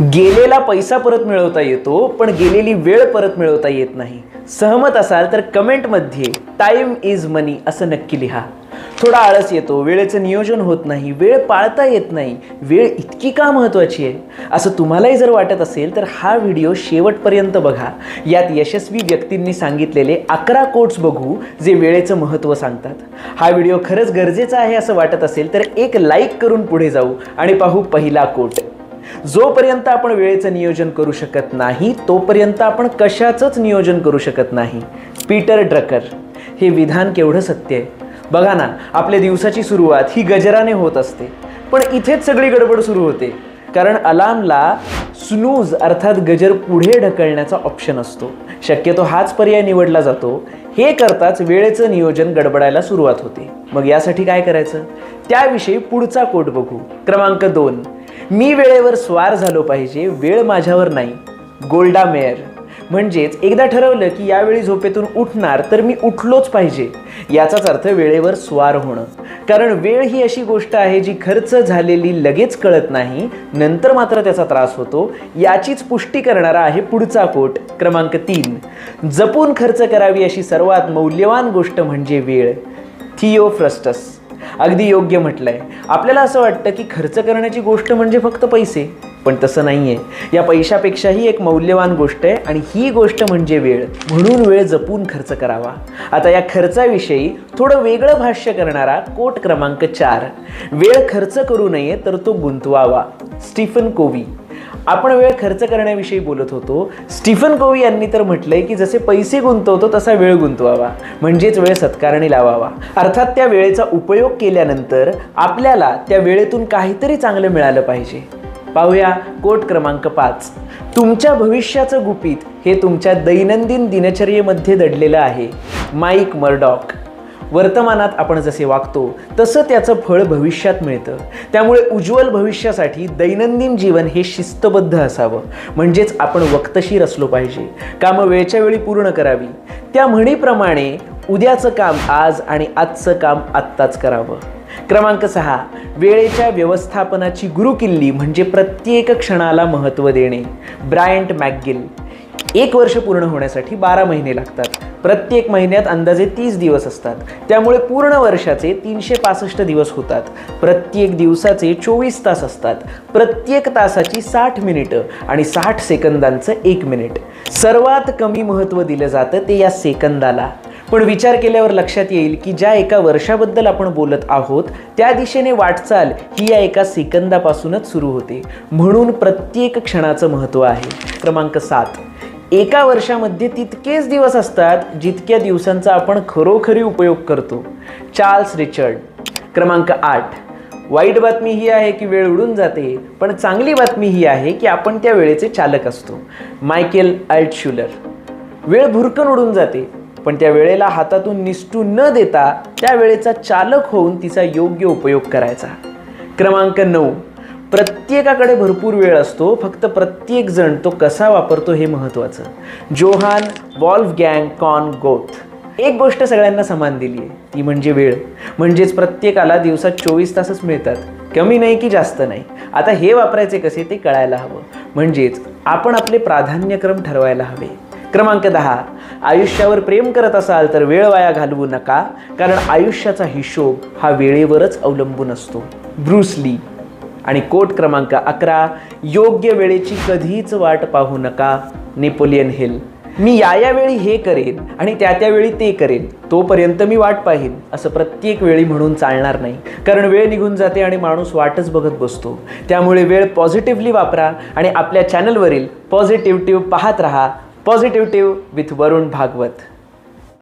गेलेला पैसा परत मिळवता येतो पण गेलेली वेळ परत मिळवता येत नाही. सहमत असाल तर कमेंटमध्ये टाइम इज मनी असं नक्की लिहा. थोडा आळस येतो वेळेचं नियोजन होत नाही वेळ पाळता येत नाही वेळ इतकी का महत्त्वाची आहे? असं तुम्हालाही जर वाटत असेल तर हा व्हिडिओ शेवटपर्यंत बघा. यात यशस्वी व्यक्तींनी सांगितलेले अकरा कोट्स बघू जे वेळेचं महत्त्व सांगतात. हा व्हिडिओ खरंच गरजेचा आहे असं वाटत असेल तर एक लाईक करून पुढे जाऊ. आणि पाहू पहिला कोट जोपर्यंत आपण वेळेचं नियोजन करू शकत नाही तोपर्यंत आपण कशाचंच नियोजन करू शकत नाही. पीटर ड्रकर हे विधान केवढं सत्य आहे? बघा ना आपल्या दिवसाची सुरुवात ही गजराने होत असते. पण इथेच सगळी गडबड सुरू होते. कारण अलार्मला स्नूज अर्थात गजर पुढे ढकलण्याचा ऑप्शन असतो. शक्यतो हाच पर्याय निवडला जातो. हे करताच वेळेचं नियोजन गडबडायला सुरुवात होते. मग यासाठी काय करायचं? त्याविषयी पुढचा कोट बघू. क्रमांक दोन. मी वेळेवर स्वार झालो पाहिजे वेळ माझ्यावर नाही. गोल्डा मेयर म्हणजेच एकदा ठरवलं की यावेळी झोपेतून उठणार तर मी उठलोच पाहिजे. याचाच अर्थ वेळेवर स्वार होणं. कारण वेळ ही अशी गोष्ट आहे जी खर्च झालेली लगेच कळत नाही नंतर मात्र त्याचा त्रास होतो. याचीच पुष्टी करणारा आहे पुढचा कोट क्रमांक तीन. जपून खर्च करावी अशी सर्वात मौल्यवान गोष्ट म्हणजे वेळ. थिओफ्रस्टस. अगदी योग्य म्हटलंय. आपल्याला असं वाटतं की खर्च करण्याची गोष्ट म्हणजे फक्त पैसे पण तसं नाही आहे या पैशापेक्षाही एक मौल्यवान गोष्ट आहे आणि ही गोष्ट म्हणजे वेळ. म्हणून वेळ जपून खर्च करावा. आता या खर्चाविषयी थोडं वेगळं भाष्य करणारा कोट क्रमांक चार. वेळ खर्च करू नये तर तो गुंतवावा. स्टीफन कोवी. आपण वेळ खर्च करण्याविषयी बोलत होतो. स्टीफन कोवी यांनी तर म्हटलंय की जसे पैसे गुंतवतो तसा वेळ गुंतवावा. म्हणजेच वेळ सत्कारणी लावावा. अर्थात त्या वेळेचा उपयोग केल्यानंतर आपल्याला त्या वेळेतून काहीतरी चांगलं मिळालं पाहिजे. पाहूया कोट क्रमांक पाच. तुमच्या भविष्याचं गुपित हे तुमच्या दैनंदिन दिनचर्येमध्ये दडलेलं आहे. Mike Murdock. वर्तमानात आपण जसे वागतो तसं त्याचं फळ भविष्यात मिळतं. त्यामुळे उज्ज्वल भविष्यासाठी दैनंदिन जीवन हे शिस्तबद्ध असावं. म्हणजेच आपण वक्तशीर असलो पाहिजे. कामं वेळच्या वेळी पूर्ण करावी. त्या म्हणीप्रमाणे उद्याचं काम आज आणि आजचं काम आत्ताच करावं. क्रमांक सहा वेळेच्या व्यवस्थापनाची गुरुकिल्ली म्हणजे प्रत्येक क्षणाला महत्त्व देणे. Bryant McGill. एक वर्ष पूर्ण होण्यासाठी बारा महिने लागतात. प्रत्येक महिन्यात अंदाजे तीस दिवस असतात. त्यामुळे पूर्ण वर्षाचे तीनशे पासष्ट दिवस होतात. प्रत्येक दिवसाचे चोवीस तास असतात. प्रत्येक तासाची साठ मिनिटं आणि साठ सेकंदांचं एक मिनिट. सर्वात कमी महत्त्व दिलं जातं ते या सेकंदाला. पण विचार केल्यावर लक्षात येईल की ज्या एका वर्षाबद्दल आपण बोलत आहोत त्या दिशेने वाटचाल ही या एका सेकंदापासूनच सुरू होते. म्हणून प्रत्येक क्षणाचं महत्त्व आहे. क्रमांक सात. एका वर्षामध्ये तितकेच दिवस असतात जितक्या दिवसांचा आपण खरोखरी उपयोग करतो. चार्ल्स रिचर्ड क्रमांक आठ. वाईट बातमी ही आहे की वेळ उडून जाते पण चांगली बातमी ही आहे की आपण त्या वेळेचे चालक असतो. Michael Altshuler. वेळ भुरकन उडून जाते पण त्या वेळेला हातातून निसटू न देता त्या वेळेचा चालक होऊन तिचा योग्य उपयोग करायचा. क्रमांक नऊ. प्रत्येकाकडे भरपूर वेळ असतो फक्त प्रत्येक जण तो कसा वापरतो हे महत्त्वाचं. जोहान वॉल्फ गँग कॉन गोथ. एक गोष्ट सगळ्यांना समान दिली आहे ती म्हणजे वेळ. म्हणजेच प्रत्येकाला दिवसात चोवीस तासच मिळतात. कमी नाही की जास्त नाही. आता हे वापरायचे कसे ते कळायला हवं. म्हणजेच आपण आपले प्राधान्यक्रम ठरवायला हवे. क्रमांक दहा. आयुष्यावर प्रेम करत असाल तर वेळ वाया घालवू नका कारण आयुष्याचा हिशोब हा वेळेवरच अवलंबून असतो. Bruce Lee. आणि कोट क्रमांक अकरा योग्य वेळेची कधीच वाट पाहू नका नेपोलियन हिल. मी या या वेळी हे करेन आणि त्या त्यावेळी ते करेन तोपर्यंत मी वाट पाहीन असं प्रत्येक वेळी म्हणून चालणार नाही. कारण वेळ निघून जाते आणि माणूस वाटच बघत बसतो. त्यामुळे वेळ पॉझिटिव्हली वापरा आणि आपल्या चॅनलवरील पॉझिटिव्ह पाहत राहा. Positive with Varun Bhagwat